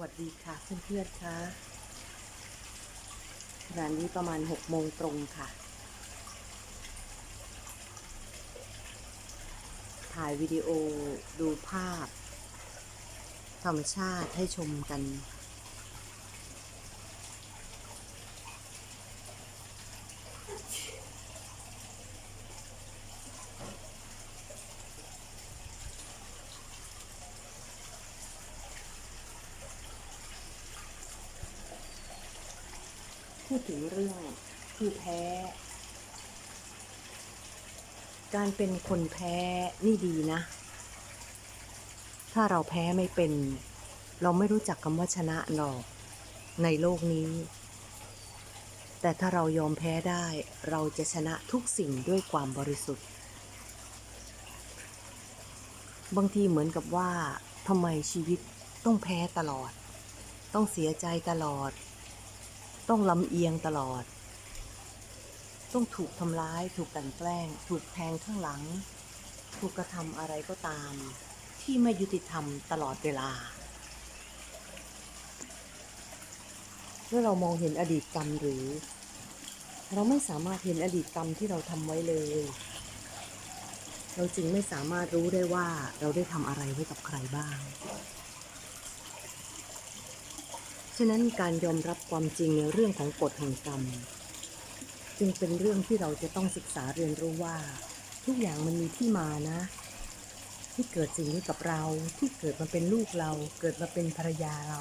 วัสดีค่ะเพื่อนๆค่ะขณะนี้ประมาณหกโมงตรงค่ะ ถ่ายวิดีโอดูภาพ ธรรมชาติให้ชมกัน พูดถึงเรื่องผู้แพ้ การเป็นคนแพ้นี่ดีนะ ถ้าเราแพ้ไม่เป็น เราไม่รู้จักคำว่าชนะหรอก ในโลกนี้ แต่ถ้าเรายอมแพ้ได้ เราจะชนะทุกสิ่งด้วยความบริสุทธิ์ บางทีเหมือนกับว่าทำไมชีวิตต้องแพ้ตลอด ต้องเสียใจตลอด ต้องลำเอียงตลอด ต้องถูกทำร้าย ถูกกันแกล้ง ถูกแทงข้างหลัง ถูกกระทำอะไรก็ตาม ที่ไม่ยุติธรรมตลอดเวลา เมื่อเรามองเห็นอดีตกรรมหรือ เราไม่สามารถเห็นอดีตกรรมที่เราทำไว้เลย เราจึงไม่สามารถรู้ได้ว่าเราได้ทำอะไรไว้กับใครบ้าง ฉะนั้นการยอมรับความจริงในเรื่องของกฎแห่งกรรม จึงเป็นเรื่องที่เราจะต้องศึกษาเรียนรู้ว่า ทุกอย่างมันมีที่มานะ ที่เกิดสิ่งนี้กับเรา ที่เกิดมาเป็นลูกเรา เกิดมาเป็นภรรยาเรา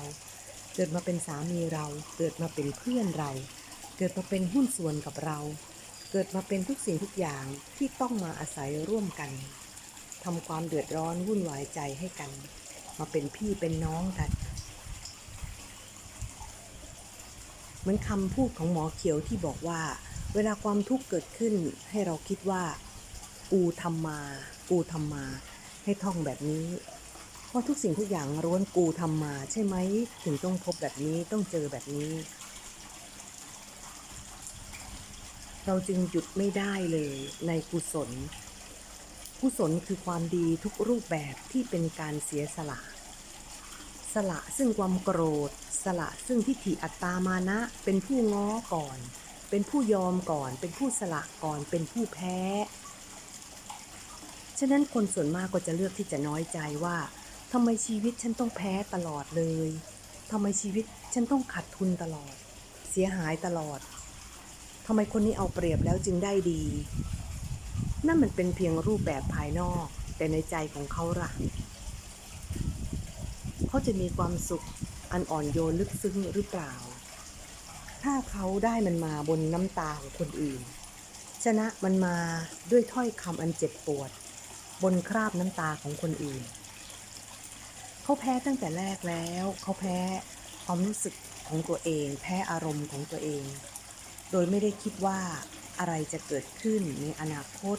เกิดมาเป็นสามีเรา เกิดมาเป็นเพื่อนเรา เกิดมาเป็นหุ้นส่วนกับเรา เกิดมาเป็นทุกสิ่งทุกอย่างที่ต้องมาอาศัยร่วมกันทำความเดือดร้อนวุ่นวายใจให้กัน มาเป็นพี่เป็นน้องกัน เหมือนคำพูดของหมอเขียวที่บอกว่า เวลาความทุกข์เกิดขึ้นให้เราคิดว่า กูทำมา กูทำมา ให้ท่องแบบนี้ เพราะทุกสิ่งทุกอย่างล้วนกูทำมา ใช่ไหมถึงต้องพบแบบนี้ต้องเจอแบบนี้ เราจึงหยุดไม่ได้เลยในกุศล กุศลคือความดีทุกรูปแบบที่เป็นการเสียสละ สละซึ่งความโกรธ สละซึ่งทิฏฐิอัตตามานะ เป็นผู้ง้อก่อน เป็นผู้ยอมก่อน เป็นผู้สละก่อน เป็นผู้แพ้ ฉะนั้นคนส่วนมากก็จะเลือกที่จะน้อยใจว่าทำไมชีวิตฉันต้องแพ้ตลอดเลยทำไมชีวิตฉันต้องขาดทุนตลอด เสียหายตลอดทำไมคนนี้เอาเปรียบแล้วจึงได้ดี นั่นมันเป็นเพียงรูปแบบภายนอก แต่ในใจของเขาล่ะ เขาจะมีความสุขอันอ่อนโยนลึกซึ้งหรือเปล่า ถ้าเขาได้มันมาบนน้ำตาของคนอื่น ชนะมันมาด้วยถ้อยคำอันเจ็บปวด บนคราบน้ำตาของคนอื่น เขาแพ้ตั้งแต่แรกแล้ว เขาแพ้ความรู้สึกของตัวเอง แพ้อารมณ์ของตัวเอง โดยไม่ได้คิดว่าอะไรจะเกิดขึ้นในอนาคต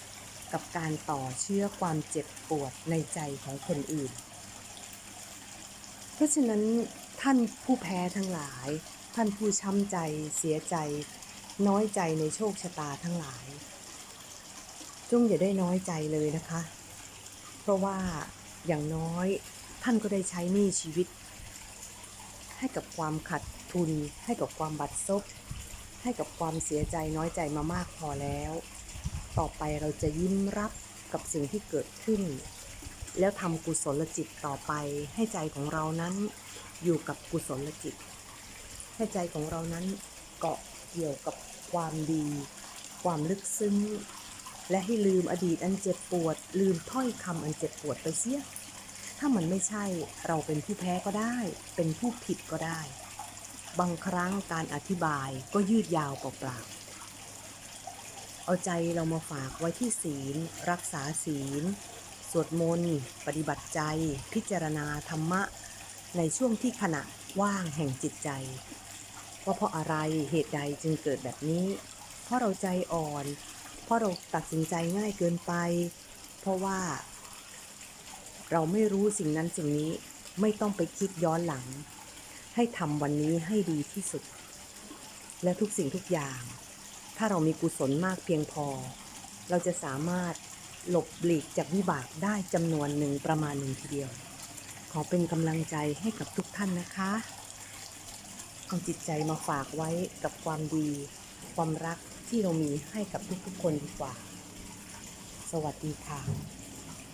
กับการต่อเชื่อความเจ็บปวดในใจของคนอื่น ราะฉะนั้นท่านผู้แพ้ทั้งหลาย ท่านผู้ช้ำใจ เสียใจ น้อยใจในโชคชะตาทั้งหลาย จงอย่าได้น้อยใจเลยนะคะ เพราะว่าอย่างน้อยท่านก็ได้ใช้หนี้ชีวิต ให้กับความขัดทุน ให้กับความบัดซบให้กับความเสียใจน้อยใจมามากพอแล้ว ต่อไปเราจะยิ้มรับกับสิ่งที่เกิดขึ้น แล้วทำกุศลจิตต่อไป ให้ใจของเรานั้นอยู่กับกุศลจิต ให้ใจของเรานั้นเกาะเกี่ยวกับความดี ความลึกซึ้ง และให้ลืมอดีตอันเจ็บปวด ลืมถ้อยคำอันเจ็บปวดไปเสีย ถ้ามันไม่ใช่เราเป็นผู้แพ้ก็ได้ เป็นผู้ผิดก็ได้ บางครั้งการอธิบายก็ยืดยาวเปล่าๆเอาใจเรามาฝากไว้ที่ศีล รักษาศีล สวดมนต์ ปฏิบัติใจ พิจารณาธรรมะ ในช่วงที่ขณะว่างแห่งจิตใจ ว่าเพราะอะไรเหตุใดจึงเกิดแบบนี้ เพราะเราใจอ่อน เพราะเราตัดสินใจง่ายเกินไป เพราะว่า เราไม่รู้สิ่งนั้นสิ่งนี้ไม่ต้องไปคิดย้อนหลัง ให้ทำวันนี้ให้ดีที่สุด และทุกสิ่งทุกอย่าง ถ้าเรามีกุศลมากเพียงพอ เราจะสามารถ หลบหลีกจากวิบากได้จำนวนหนึ่งประมาณหนึ่งทีเดียว ขอเป็นกำลังใจให้กับทุกท่านนะคะ เอาจิตใจมาฝากไว้กับความดี ความรักที่เรามีให้กับทุกๆคนดีกว่า สวัสดีค่ะ